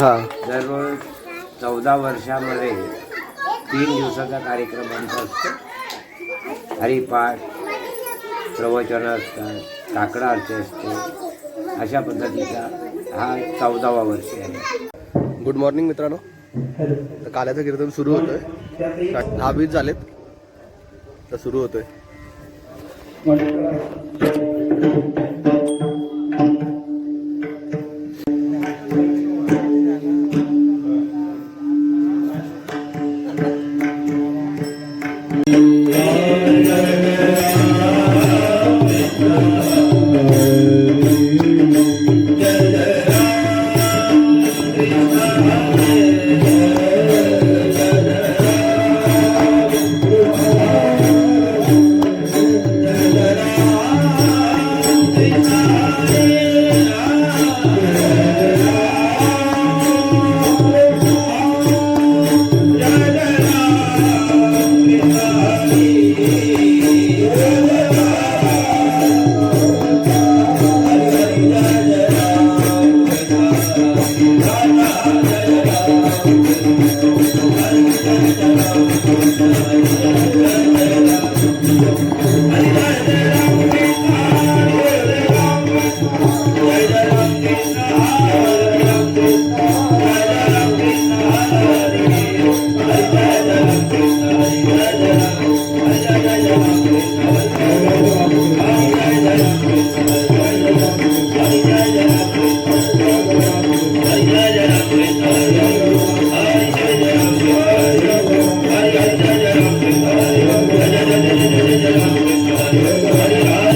हा. दररोज चौदा वर्षामध्ये तीन दिवसाचा कार्यक्रम आमचा असतो. हरिपाठ प्रवचन असतात काकडा आरती असतो. अशा पद्धतीचा हा चौदावा वर्ष आहे. गुड मॉर्निंग मित्रांनो. तर काल्याचं कीर्तन सुरू होतोय. का- दहा वीस झालेत. तर सुरू होतोय. ありがとうございます。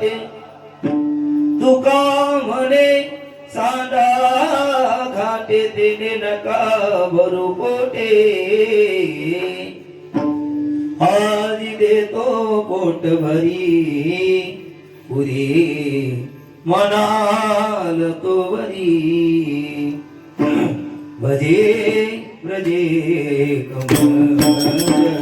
घाटे तुका म्हणे सांडा घाटे तिने नका भरू पोटे. आधी देतो पोट भरी. पुरी मनाल तो वरी. भजे ब्रजे कमल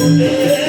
Yeah.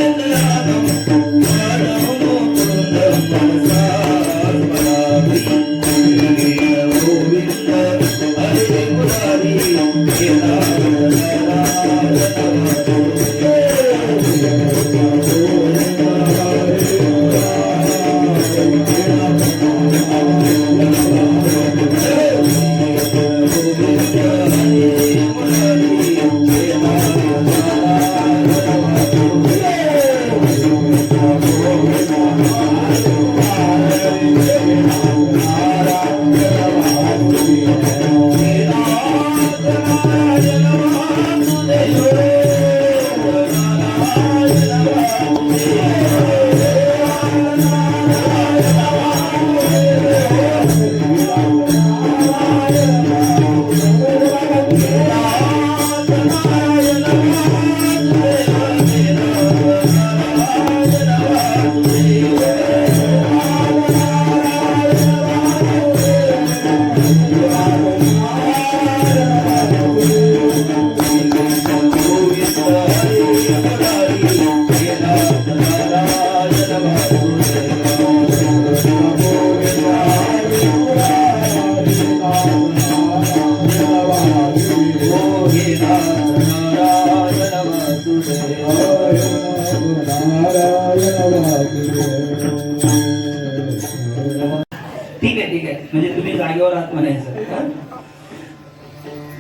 म्हणायचं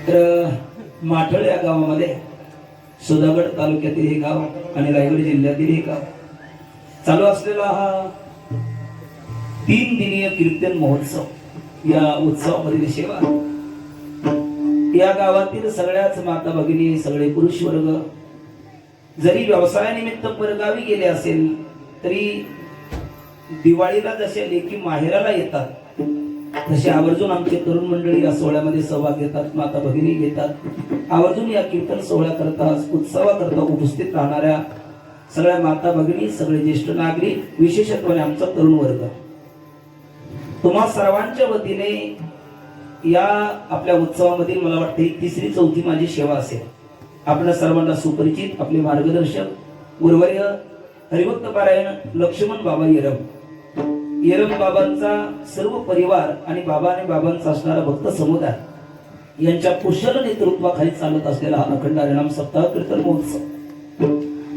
तर माठळ या गावामध्ये सुधागड तालुक्यातील हे गाव आणि रायगड जिल्ह्यातील हे गाव चालू असलेला हा तीन दिनीय कीर्तन महोत्सव या उत्सवामधील सेवा. या गावातील सगळ्याच माता भगिनी सगळे पुरुष वर्ग जरी व्यवसायानिमित्त परगावी गेले असेल तरी दिवाळीला जसे लेखी माहेराला येतात तसे आवर्जून आमचे तरुण मंडळी या सोहळ्यामध्ये सहभाग घेतात माता भगिनी घेतात. आवर्जून या कीर्तन सोहळ्याकरता उत्सवाकरता उपस्थित राहणाऱ्या सगळ्या माता भगिनी सगळे ज्येष्ठ नागरिक विशेषत्वाने आमचा तरुण वर्ग. तुम्हा सर्वांच्या वतीने या आपल्या उत्सवामधील मला वाटते तिसरी चौथी माझी सेवा असेल. आपल्या सर्वांना सुपरिचित आपले मार्गदर्शक गुरुवर्य हरिभक्त पारायण लक्ष्मण बाबा येरम. येरम बाबांचा सर्व परिवार आणि बाबा आणि बाबांचा असणारा भक्त समुदाय यांच्या कुशल नेतृत्वाखाली चालत असलेला हा अखंड हरिणाम सप्ताह कीर्तन महोत्सव.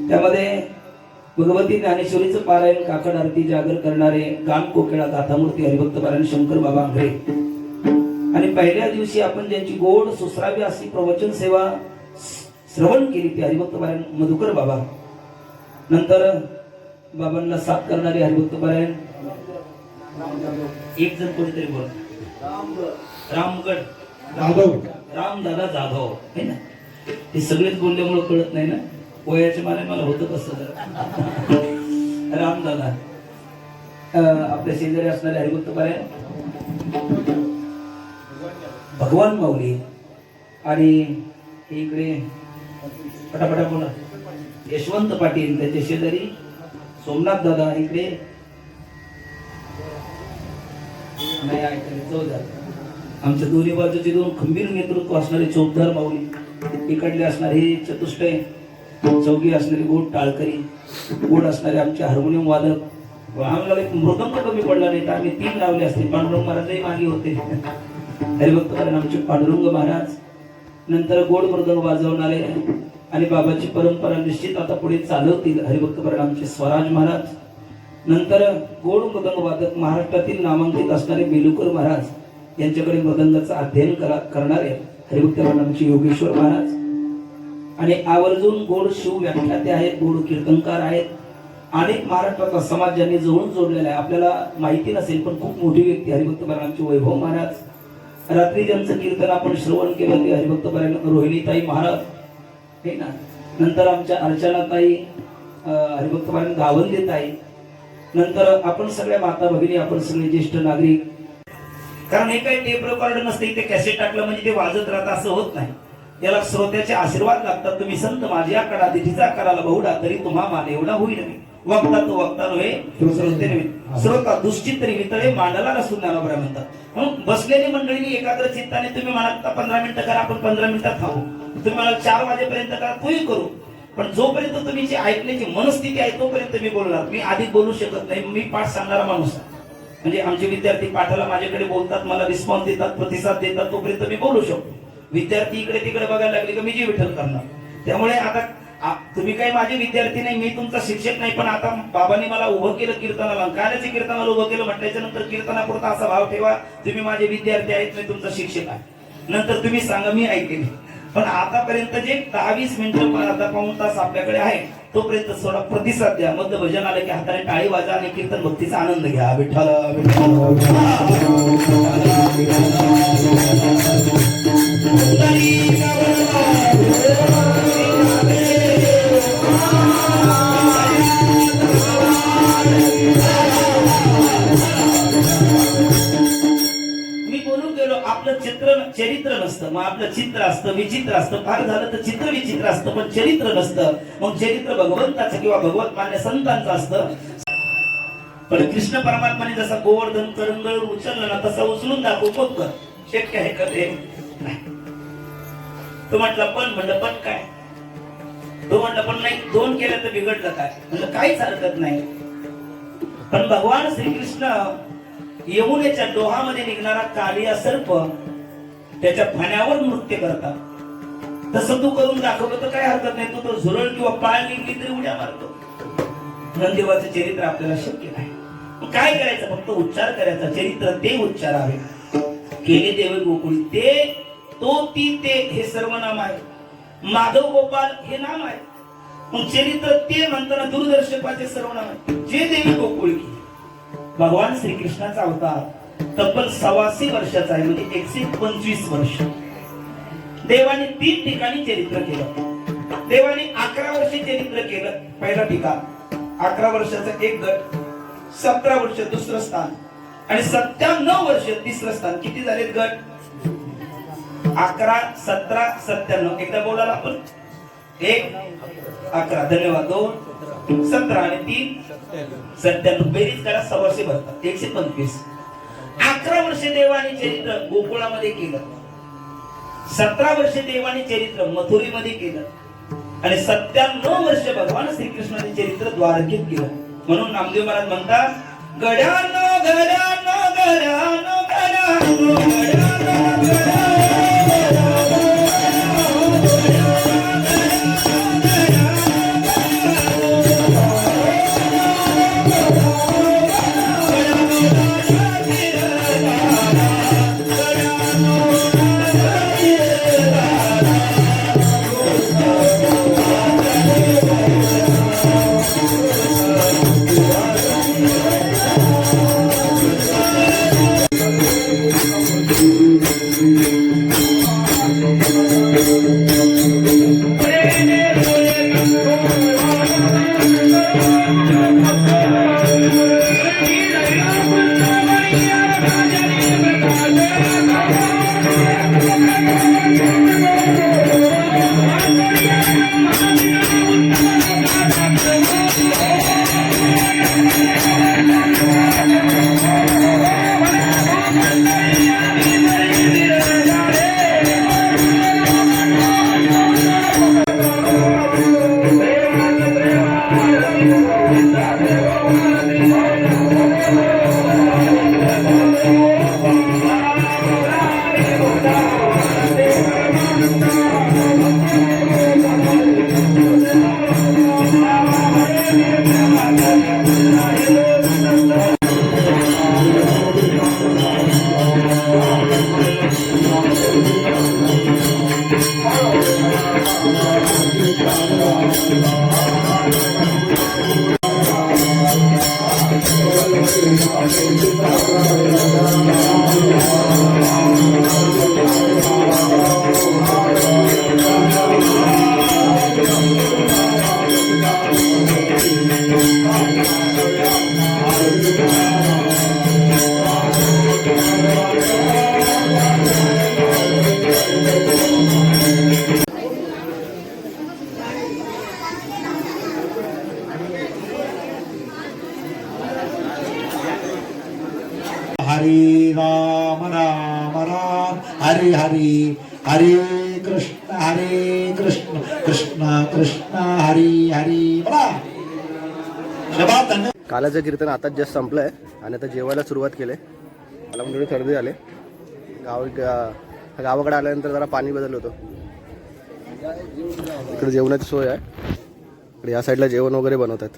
त्यामध्ये भगवती ज्ञानेश्वरीचं पारायण काकड आरती जागर करणारे गान कोकिळा गाथामूर्ती हरिभक्त पारायण शंकर बाबा आंघरे आणि पहिल्या दिवशी आपण ज्यांची गोड सुसरावी अशी प्रवचन सेवा श्रवण केली ती हरिभक्त पारायण मधुकर बाबा. नंतर बाबांना साथ करणारे हरिभक्त पारायण एक जण कोणीतरी बोल. रामगड. जाधव. रामदादा जाधव. है ना? हे सगळेच बोलल्यामुळे कळत नाही ना? वयाच्या माने मला होतं जरा. रामदादा. आपल्या शेजारी असणारे हरिभक्त पारायण. भगवान माऊली. आणि हे इकडे पटापटा बोला. यशवंत पाटील त्याच्या शेजारी. सोमनाथ दादा इकडे. नाही ऐकले चौदार आमच्या दोन्ही बाजूचे दोन खंबीर नेतृत्व असणारे चौकदार माऊली इकडले असणारे हे चतुष्टय चौघी असणारी गोड टाळकरी गोड असणारे आमचे हार्मोनियम वादक आम्हाला एक मृदंग कमी पडला नाही तर आम्ही तीन लावले असते. पांडुरंग महाराजही मागे होते. हरिभक्त कारण आमचे पांडुरंग महाराज नंतर गोड मृदंग वाजवणारे आणि बाबाची परंपरा निश्चित आता पुढे चालवतील. हरिभक्त कारण आमचे स्वराज महाराज नंतर गोड मृदंग वादक महाराष्ट्रातील नामांकित असणारे बेलुकर महाराज यांच्याकडे मृदंगाचं अध्ययन करा करणारे हरिभक्त कारण योगेश्वर महाराज. आणि आवर्जून गोड शिव व्याख्याते आहेत गोड कीर्तनकार आहेत. अनेक महाराष्ट्राचा समाज ज्यांनी जवळून जोडलेला आहे आपल्याला माहिती नसेल पण खूप मोठी व्यक्ती हरिभक्त आमचे वैभव महाराज. रात्री ज्यांचं कीर्तन आपण श्रवण केलं ते हरिभक्त रोहिणीताई महाराज. हे ना? नंतर आमच्या अर्चनाताई हरिभक्त गावंदे गावंदेताई नंतर आपण सगळ्या माता भगिनी आपण सगळे ज्येष्ठ नागरिक कारण हे काही टेप रेकॉर्ड नसते इथे कॅसेट टाकलं म्हणजे ते वाजत राहतं असं होत नाही. त्याला श्रोत्याचे आशीर्वाद लागतात. तुम्ही संत माझ्या कडा दिठीचा कराला बहुडा तरी तुम्हा मान एवढा होईल वक्ता तो वक्ता नव्हे श्रोते नव्हे श्रोता दुश्चित्तरी वितळे मांडला नसून ज्ञानोबरा म्हणतात. म्हणून बसलेली मंडळीने एकाग्र चित्ताने तुम्ही म्हणाल पंधरा मिनिटं करा आपण पंधरा मिनिटात थांबू. तुम्ही मला चार वाजेपर्यंत करा तोही करू. पण जोपर्यंत तुम्ही जी ऐकण्याची मनस्थिती आहे तोपर्यंत मी बोलणार. मी आधी बोलू शकत नाही. मी पाठ सांगणारा माणूस आहे. म्हणजे आमचे विद्यार्थी पाठाला माझ्याकडे बोलतात मला रिस्पॉन्स देतात प्रतिसाद देतात तोपर्यंत मी बोलू शकतो. विद्यार्थी इकडे तिकडे बघायला लागले की मी जी विठ्ठल करणार. त्यामुळे आता तुम्ही काही माझे विद्यार्थी नाही मी तुमचा शिक्षक नाही पण आता बाबांनी मला उभं केलं कीर्तनाला. कालचे कीर्तनाला उभं केलं म्हटल्याच्या नंतर कीर्तनापुरता असा भाव ठेवा. तुम्ही माझे विद्यार्थी आहेत मी तुमचा शिक्षक आहे. नंतर तुम्ही सांगा मी ऐकले पण आतापर्यंत जे दहावीस मिनिटं आता पाऊन तास आपल्याकडे आहे तोपर्यंत थोडा प्रतिसाद द्या. मग भजन आलं की हाताने टाळी वाजा आणि कीर्तन भक्तीचा आनंद घ्या. विठ्ठल विठ्ठल. मग आपलं चित्र असतं विचित्र असतं फार झालं तर चित्र विचित्र असतं पण चरित्र नसतं. मग चरित्र भगवंताचं किंवा भगवत मान्य संतांचं असतं. पण कृष्ण परमात्माने जसा गोवर्धन करंगळ उचललं ना तसा उचलून दाखवू मग कर? शक्य आहे का ते? तो म्हटलं पण म्हणलं पण काय? तो म्हटलं पण नाही. दोन केलं तर बिघडलं काय? म्हणलं काहीच हरकत नाही. पण भगवान श्रीकृष्ण यमुनेच्या डोहामध्ये निघणारा कालिया सर्प त्याच्या फण्यावर नृत्य करतात. तसं तू करून दाखवलं तर काय हरकत नाही. तू तर झुरळ किंवा पाळ निघली तरी उड्या मारतो. नंदेवाचं चरित्र आपल्याला शक्य नाही. काय करायचं? फक्त उच्चार करायचा. चरित्र ते उच्चार आहे केले देव गोकुळ ते तो ती ते हे सर्व नाम आहे. माधव गोपाल हे नाम आहे. मग चरित्र ते म्हणताना दूरदर्शकाचे सर्व नाम आहे जे देवी गोकुळी भगवान श्रीकृष्णाचा अवतार. तब्बल सव्वाशे वर्षाचा आहे म्हणजे एकशे पंचवीस वर्ष. देवाने तीन ठिकाणी चरित्र केलं. देवाने अकरा वर्षे चरित्र केलं. पहिला ठिकाण अकरा वर्षाचा एक गट सतरा वर्ष दुसरं स्थान आणि सत्त्याण्णव वर्ष तिसरं स्थान. किती झालेत गट? अकरा सतरा सत्त्याण्णव. एकदा बोलाल आपण? एक अकरा. धन्यवाद. दोन सतरा आणि तीन. सत्त्याण्णव. बेरीज करा सव्वाशे भरतात. एकशे पंचवीस. अकरा वर्ष देवाने चरित्र गोकुळामध्ये केलं. सतरा वर्ष देवाने चरित्र मथुरीमध्ये केलं. आणि सत्त्याण्णव वर्ष भगवान श्रीकृष्णाने चरित्र द्वारकेत केलं. म्हणून नामदेव महाराज म्हणतात गड्यानो गड्यानो गड्यानो गड्यानो गड्यानो गड्यानो हरी बोला कालाचं कीर्तन आताच जस्ट संपलं आहे आणि आता जेवायला सुरुवात केली मला पण थोडी सर्दी झाली. गाव गावाकडे आल्यानंतर जरा पाणी बदल होतो. इकडे जेवणाची सोय आहे. इकडे या साईडला जेवण वगैरे बनवतात.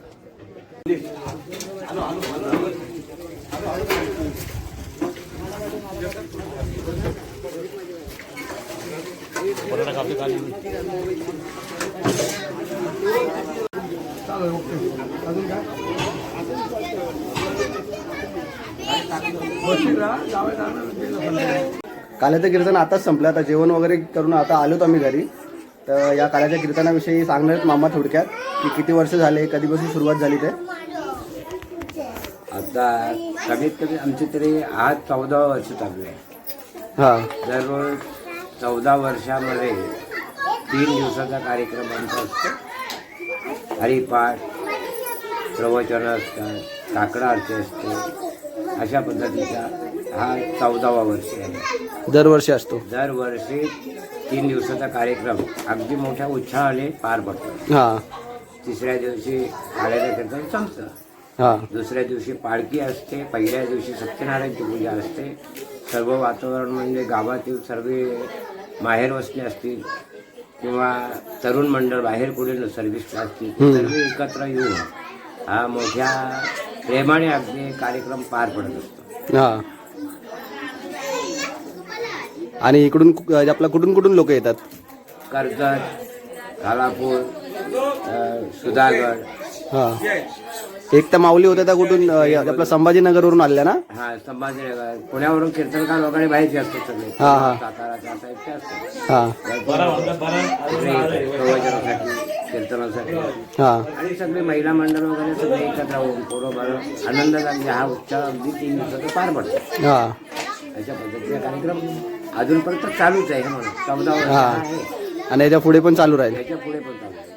काल्याचं कीर्तन आताच संपलं. आता जेवण वगैरे करून आता आलोत आम्ही घरी. तर या काल्याच्या कीर्तनाविषयी सांगणार आहेत मामा थोडक्यात की किती वर्ष झाले कधीपासून सुरुवात झाली ते? आता कमीत कमी आमची तरी आज चौदा वर्ष चालू आहे. हां. दररोज चौदा वर्षामध्ये तीन दिवसाचा कार्यक्रम आमचा असतो. हरिपाठ प्रवचन असतात काकडा आरती असते. अशा पद्धतीचा हा चौदावा वर्ष आहे. दरवर्षी असतो. दरवर्षी तीन दिवसाचा कार्यक्रम. अगदी मोठ्या उत्साहाने पार पडतो. हां. तिसऱ्या दिवशी काळ्याचं कीर्तन संपतं हां. दुसऱ्या दिवशी पालखी असते. पहिल्या दिवशी सत्यनारायणची पूजा असते. सर्व वातावरण म्हणजे गावातील सर्व माहेर वस्ती असतील. किंवा तरुण मंडळ बाहेर कुठे सर्व्हिसला असतील ते सर्व एकत्र येऊन हा मोठ्या प्रेमाने अगदी कार्यक्रम पार पडत असतो. हां. आणि इकडून आपला कुठून कुठून लोक येतात? कर्जत घालापूर अ, सुधागड हां. एक तर माऊली होत्या त्या कुठून अं, या- आपलं संभाजीनगरवरून आलेल्या ना? हा संभाजीनगर. पुण्यावरून कीर्तनकार वगैरे बाहेरचे असतात सगळे. हा, हा. साताराच्या साईडचे असतात. हां. इकडे येतात प्रवचनासाठी कीर्तनासाठी. हां. आणि सगळे महिला मंडळ वगैरे सगळे एकत्र होऊन बरोबर आनंदात हा उत्सव अगदी तीन दिवसाचा पार पडतो. हां. अशा पद्धतीचा कार्यक्रम अजूनपर्यंत चालूच आहे म्हणून. चौदा वर्ष हा. आहे. आणि याच्यापुढे पण चालू राहील. याच्यापुढे पण चालू आहे.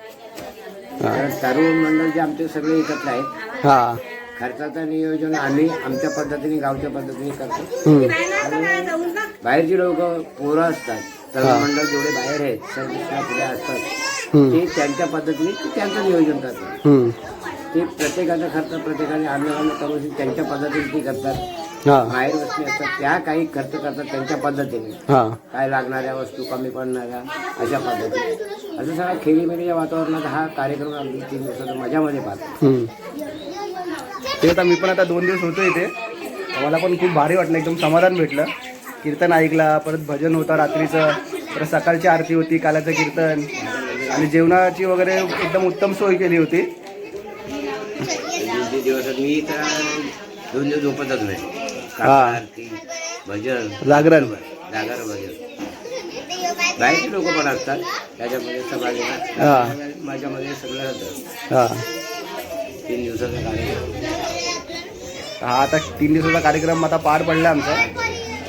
कारण तरुण मंडळ जे आमचे सगळे एकत्र आहेत हां खर्चाचं नियोजन आम्ही आमच्या पद्धतीने गावच्या पद्धतीने करतो हम्म. आणि बाहेरची लोक पोरं असतात तरुण मंडळ जेवढे बाहेर आहेत सर्विसला पुढे असतात हम्म. ते त्यांच्या पद्धतीने ते त्यांचं नियोजन करतात हम्म. ते प्रत्येकाचा खर्च प्रत्येकाने आम्ही आम्ही करून त्यांच्या पद्धतीने ते करतात हां. बाहेर वस्तू असतात त्या काही खर्च करतात त्यांच्या पद्धतीने. हां. काय लागणाऱ्या वस्तू कमी पडणाऱ्या अशा पद्धतीने. असं सगळ्या खेळीमेळीच्या वातावरणात हा कार्यक्रम अगदी तीन दिवसाचा मजामध्ये पाहतो. हम्म. ते आता मी पण आता दोन दिवस होतो इथे. मला पण खूप भारी वाटलं एकदम समाधान भेटलं. कीर्तन ऐकला परत भजन होता रात्रीचं परत सकाळची आरती होती कालाचं कीर्तन आणि जेवणाची वगैरे एकदम उत्तम सोय केली होती. दोन तीन दिवसात मी तर दोन दिवस झोपतच नाही. आरती भजन. जागरण. जागर भजन. बाहेरचे लोक पण असतात. त्याच्यामध्ये समाजाला हां. माझ्यामध्ये सगळं होतं हां. तीन दिवसाचा कार्यक्रम. हा आता तीन दिवसाचा कार्यक्रम आता पार पडला आमचा.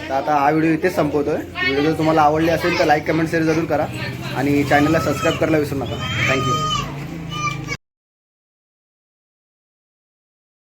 तर आता हा व्हिडिओ इथेच संपवतोय. व्हिडिओ जर तुम्हाला आवडले असेल तर लाईक कमेंट शेअर जरूर करा. आणि चॅनलला सबस्क्राईब करायला विसरू नका. थँक्यू